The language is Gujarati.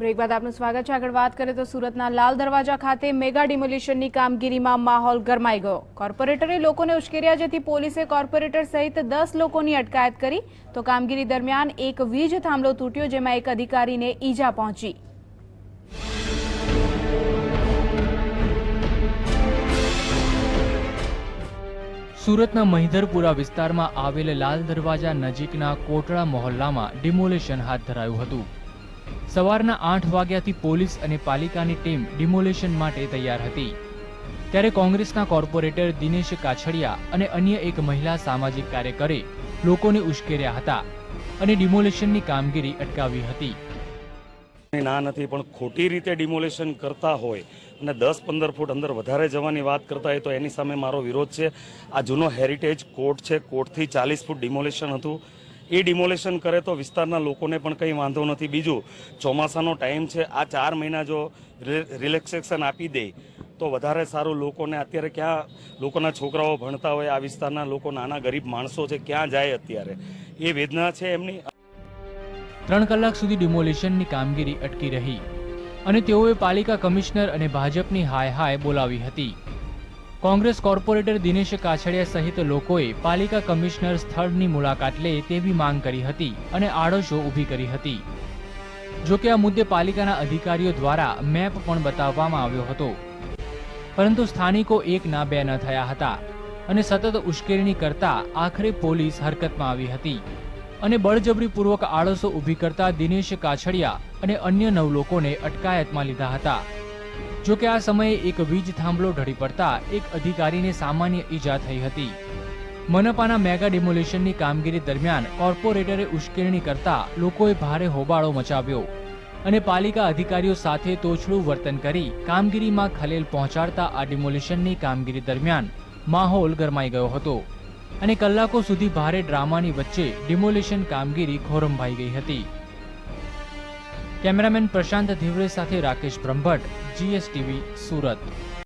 બ્રેક બાદ આપનું સ્વાગત છે. આગળ વાત કરીએ તો સુરતના લાલ દરવાજા ખાતે મેગા ડિમોલિશનની કામગીરીમાં માહોલ ગરમાઈ ગયો. કોર્પોરેટરે લોકોને ઉશ્કેર્યા જેથી પોલીસે કોર્પોરેટર સહિત દસ લોકોની અટકાયત કરી. તો કામગીરી દરમિયાન એક વીજ થાંભલો તૂટ્યો જેમાં એક અધિકારીને ઈજા પહોંચી. સુરતના મહિધરપુરા વિસ્તારમાં આવેલ લાલ દરવાજા નજીકના કોટડા મહોલ્લામાં ડિમોલેશન હાથ ધરાયું હતું. સવારના આઠ વાગ્યાથી પોલીસ અને પાલિકાની ટીમ ડિમોલેશન માટે તૈયાર હતી. ત્યારે કોંગ્રેસના કોર્પોરેટર દિનેશ કાછડિયા અને અન્ય એક મહિલા સામાજિક કાર્યકરે લોકોને ઉશ્કેર્યા હતા અને ડિમોલેશનની કામગીરી અટકાવી હતી. ની નથી, પણ ખોટી રીતે ડિમોલેશન કરતા હોય અને દસ પંદર ફૂટ અંદર વધારે જવાની વાત કરતા હોય તો એની સામે મારો વિરોધ છે. આ જૂનો હેરિટેજ કોર્ટ છે. કોર્ટથી ચાલીસ ફૂટ ડિમોલેશન હતું. એ ડિમોલેશન કરે તો વિસ્તારના લોકોને પણ કંઈ વાંધો નથી. બીજું, ચોમાસાનો ટાઈમ છે, આ ચાર મહિના જો રિલેક્સેશન આપી દે, તો વધારે સારું લોકોને અત્યારે ક્યાં લોકોના છોકરાઓ ભણતા હોય, આ વિસ્તારના લોકો નાના ગરીબ માણસો છે, ક્યાં જાય અત્યારે? એ વેદના છે એમની. ત્રણ કલાક સુધી ડિમોલિશનની કામગીરી અટકી રહી અને તેઓએ પાલિકા કમિશનર અને ભાજપની હાય હાય બોલાવી હતી. કોંગ્રેસ કોર્પોરેટર દિનેશ કાછડિયા સહિત લોકોએ પાલિકા કમિશનર સ્થળની મુલાકાત લે તેવી માંગ કરી હતી અને આડોશો ઊભી કરી હતી. જો કે આ મુદ્દે પાલિકાના અધિકારીઓ દ્વારા મેપ પણ બતાવવામાં આવ્યો હતો. પરંતુ સ્થાનિકો એક ના બે ન થયા હતા અને સતત ઉશ્કેરણી કરતા આખરે પોલીસ હરકતમાં આવી હતી. અને બળજબરીપૂર્વક આળસો ઊભી કરતા દિનેશ કાછડિયા અને અન્ય નવ લોકોને અટકાયતમાં લીધા હતા. જો કે આ સમયે એક વીજ થાંભલો ઢળી પડતા એક અધિકારીને સામાન્ય ઈજા થઈ હતી. મનપાના મેગા ડિમોલિશનની કામગીરી દરમિયાન કોર્પોરેટરે ઉશ્કેરણી કરતા લોકોએ ભારે હોબાળો મચાવ્યો અને પાલિકા અધિકારીઓ સાથે તોછડું વર્તન કરી કામગીરીમાં ખલેલ પહોંચાડતા આ ડિમોલિશનની કામગીરી દરમિયાન માહોલ ગરમાઈ ગયો હતો અને કલાકો સુધી ભારે ડ્રામાની વચ્ચે ડિમોલિશન કામગીરી ખોરંભાઈ ગઈ હતી. કેમેરામેન પ્રશાંત ધીવરે સાથે રાકેશ બ્રહ્મભટ્ટ જીએસટીવી સુરત.